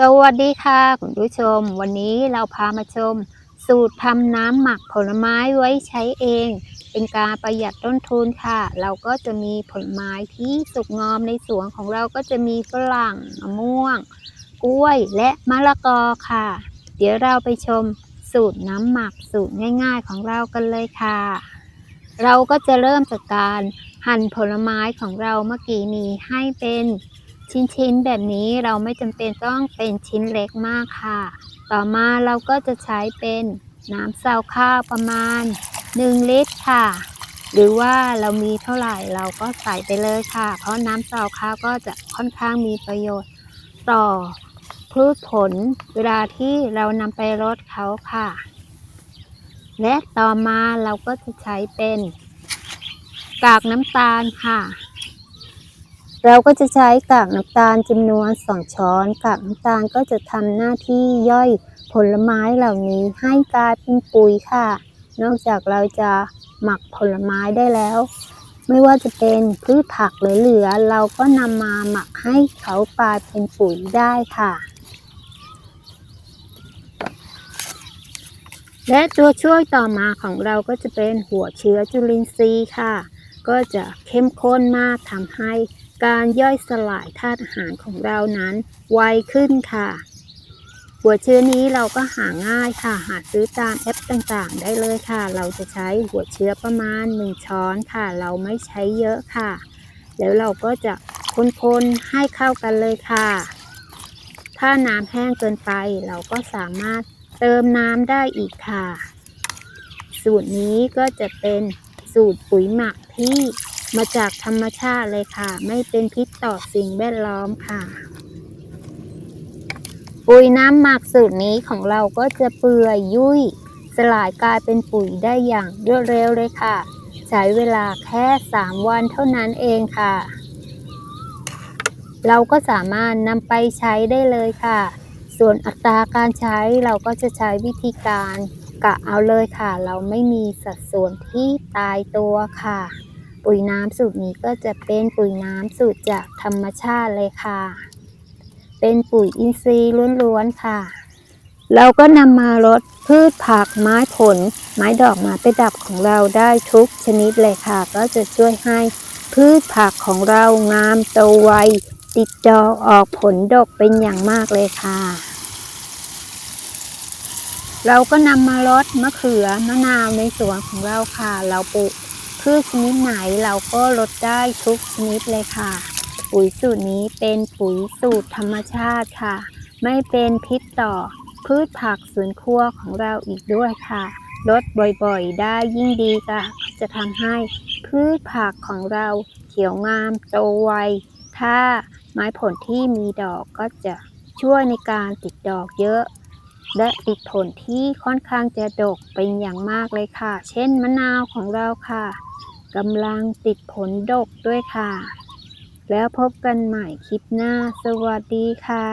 สวัสดีค่ะคุณผู้ชม วันนี้เราพามาชม สูตรทำน้ำหมักผลไม้ไว้ใช้เอง เป็นการประหยัดต้นทุนค่ะ เราก็จะมีผลไม้ที่สุกงอมในสวนของเราก็จะมีฝรั่งมะม่วง กล้วยและมะละกอค่ะ เดี๋ยวเราไปชมสูตรน้ำหมักสูตรง่าย ๆ ของเรากันเลยค่ะ เราก็จะเริ่มจากการหั่นผลไม้ของเราเมื่อกี้นี้ให้เป็น ชิ้นๆ แบบนี้เราไม่จำเป็นต้องเป็นชิ้นเล็กมากค่ะ ต่อมาเราก็จะใช้เป็นน้ำซาวข้าวประมาณ 1 ลิตรค่ะ หรือว่าเรามีเท่าไหร่เราก็ใส่ไปเลยค่ะ เพราะน้ำซาวข้าวก็จะค่อนข้างมีประโยชน์ต่อพืชผลเวลาที่เรานำไปรดเขาค่ะ และต่อมาเราก็จะใช้เป็น กากน้ำตาลค่ะ เราก็จะใช้กากน้ำตาลจำนวนสองช้อน กากน้ำตาลก็จะทำหน้าที่ย่อยผลไม้เหล่านี้ให้กลายเป็นปุ๋ยค่ะ นอกจากเราจะหมักผลไม้ได้แล้ว ไม่ว่าจะเป็นพืชผักหรือเหลือ เราก็นำมาหมักให้เขากลายเป็นปุ๋ยได้ค่ะ และตัวช่วยต่อมาของเราก็จะเป็นหัวเชื้อจุลินทรีย์ค่ะ ก็จะเข้มข้นมากทำให้การย่อยสลายธาตุอาหารของเรานั้นไวขึ้นค่ะ หัวเชื้อนี้เราก็หาง่ายค่ะ หาซื้อตามแอปต่างๆ ได้เลยค่ะ เราจะใช้หัวเชื้อประมาณ 1 ช้อนค่ะ เราไม่ใช้เยอะค่ะ แล้วเราก็จะคนๆให้เข้ากันเลยค่ะ ถ้าน้ำแห้งเกินไป เราก็สามารถเติมน้ำได้อีกค่ะ สูตรนี้ก็จะเป็น สูตรปุ๋ยหมักที่มาจากธรรมชาติเลยค่ะ ไม่เป็นพิษต่อสิ่งแวดล้อมค่ะ ปุ๋ยน้ำหมักสูตรนี้ของเราก็จะเปื่อยยุ่ย สลายกลายเป็นปุ๋ยได้อย่างรวดเร็วเลยค่ะ ใช้เวลาแค่ 3 วันเท่านั้นเองค่ะ เราก็สามารถนำไปใช้ได้เลยค่ะ ส่วนอัตราการใช้เราก็จะใช้วิธีการ กะเอาเลยค่ะ เราไม่มีสัดส่วนที่ตายตัวค่ะ ปุ๋ยน้ำสูตรนี้ก็จะเป็นปุ๋ยน้ำสูตรจากธรรมชาติเลยค่ะ เป็นปุ๋ยอินทรีย์ล้วนๆค่ะ เราก็นำมารดพืชผักไม้ผล ไม้ดอกไม้ประดับของเราได้ทุกชนิดเลยค่ะ ก็จะช่วยให้พืชผักของเรางามโตไวติดดอกออกผลดกเป็นอย่างมากเลยค่ะ เราก็นำมารดมะเขือมะนาวในสวนของเราค่ะ เราปลูกพืชชนิดไหนเราก็ลดได้ทุกชนิดเลยค่ะ ปุ๋ยสูตรนี้เป็นปุ๋ยสูตรธรรมชาติค่ะ ไม่เป็นพิษต่อพืชผักสวนครัวของเราอีกด้วยค่ะลดบ่อยๆ ได้ยิ่งดีค่ะ จะทำให้พืชผักของเราเขียวงามโตไว ถ้าไม้ผลที่มีดอกก็จะช่วยในการติดดอกเยอะ และติดผลที่ค่อนข้างจะดกเป็นอย่างมากเลยค่ะ เช่นมะนาวของเราค่ะกำลังติดผลดกด้วยค่ะ แล้วพบกันใหม่คลิปหน้า สวัสดีค่ะ